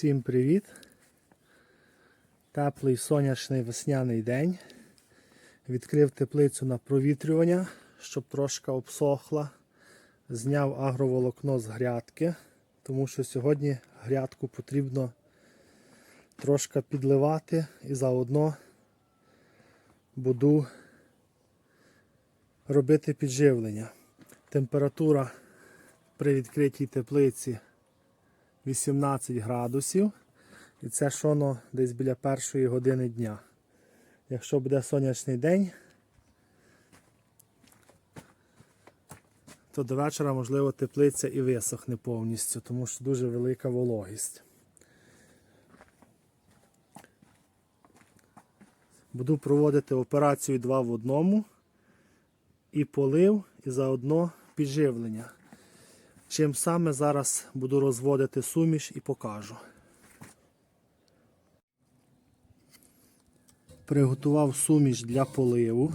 Всім привіт! Теплий сонячний весняний день. Відкрив теплицю на провітрювання, щоб трошки обсохла. Зняв агроволокно з грядки, тому що сьогодні грядку потрібно трошки підливати і заодно буду робити підживлення. Температура при відкритій теплиці 18 градусів. І це шоно десь біля першої години дня. Якщо буде сонячний день, то до вечора, можливо, теплиця і висохне повністю, тому що дуже велика вологість. Буду проводити операцію 2 в одному і полив, і заодно підживлення. Чим саме зараз буду розводити суміш і покажу. Приготував суміш для поливу.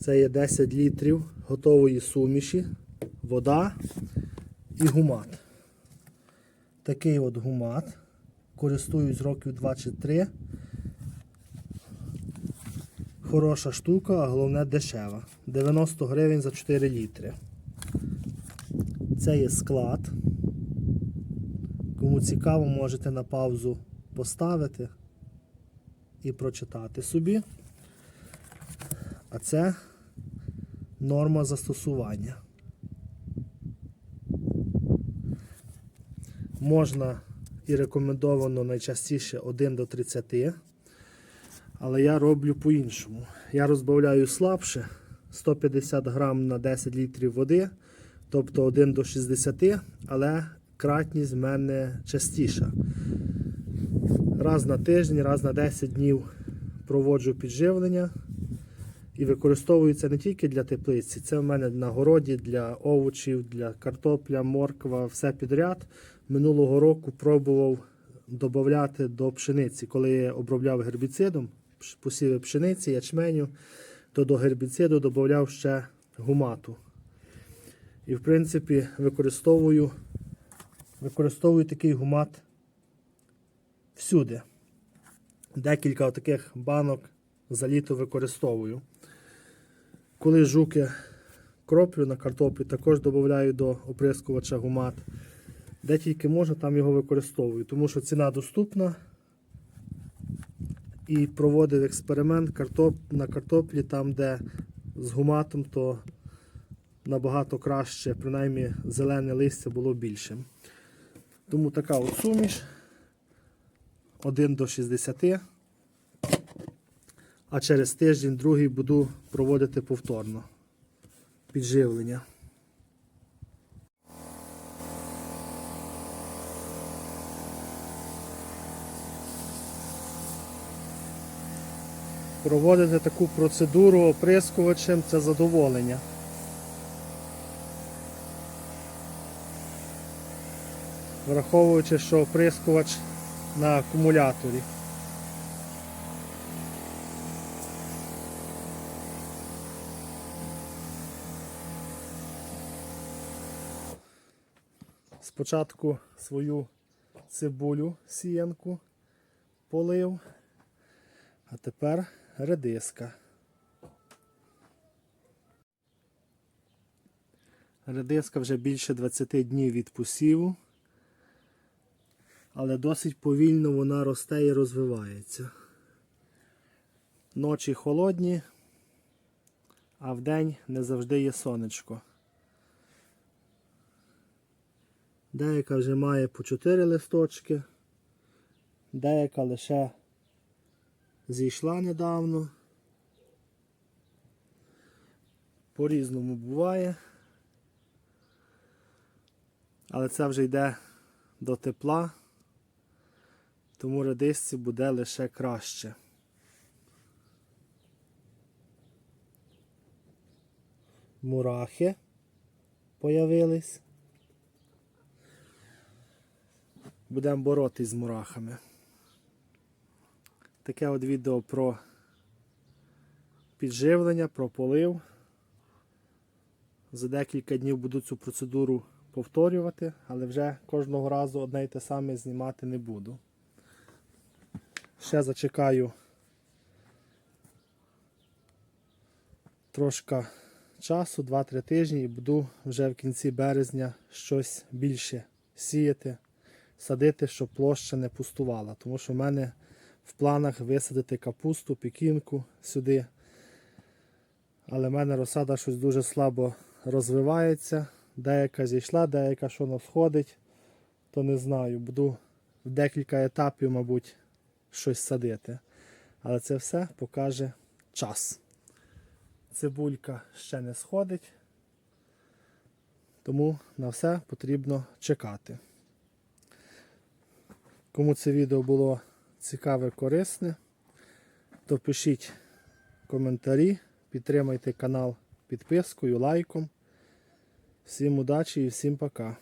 Це є 10 літрів готової суміші, вода і гумат. Такий от гумат. Користуюсь років 2 чи 3. Хороша штука, а головне дешева. 90 гривень за 4 літри. Це є склад. Кому цікаво, можете на паузу поставити і прочитати собі. А це норма застосування. Можна і рекомендовано найчастіше 1 до 30. Але я роблю по-іншому. Я розбавляю слабше 150 грам на 10 літрів води, тобто 1 до 60, але кратність в мене частіша. Раз на тиждень, раз на 10 днів проводжу підживлення і використовується не тільки для теплиці, це в мене на городі для овочів, для картопля, морква, все підряд. Минулого року пробував додати до пшениці, коли я обробляв гербіцидом посіви пшениці, ячменю, то до гербіциду додав ще гумату. І, в принципі, використовую, використовую такий гумат всюди. Декілька таких банок за літо використовую. Коли жуки кроплю на картоплю, також додаю до оприскувача гумат. Де тільки можна, там його використовую, тому що ціна доступна і проводив експеримент картоп... на картоплі, там, де з гуматом, то набагато краще, принаймні зелене листя було більшим. Тому така от суміш 1 до 60. А через тиждень другий буду проводити повторно підживлення. Проводити таку процедуру оприскувачем це задоволення. Враховуючи, що оприскувач на акумуляторі. Спочатку свою цибулю сіянку полив. А тепер редиска. Редиска вже більше 20 днів від посіву, але досить повільно вона росте і розвивається. Ночі холодні, а вдень не завжди є сонечко. Деяка вже має по 4 листочки, деяка лише зійшла недавно. По-різному буває. Але це вже йде до тепла, тому редисці буде лише краще. Мурахи появились. Будемо боротись з мурахами. Таке от відео про підживлення, про полив. За декілька днів буду цю процедуру повторювати, але вже кожного разу одне й те саме знімати не буду. Ще зачекаю трошки часу, 2-3 тижні, і буду вже в кінці березня щось більше сіяти, садити, щоб площа не пустувала. Тому що в мене в планах висадити капусту, пекінку сюди. Але в мене розсада щось дуже слабо розвивається. Деяка зійшла, деяка що не сходить, то не знаю. Буду в декілька етапів, мабуть, щось садити. Але це все покаже час. Цибулька ще не сходить, тому на все потрібно чекати. Кому це відео було цікаве, корисне, то пишіть коментарі, підтримайте канал підпискою, лайком. Всім удачі і всім пока.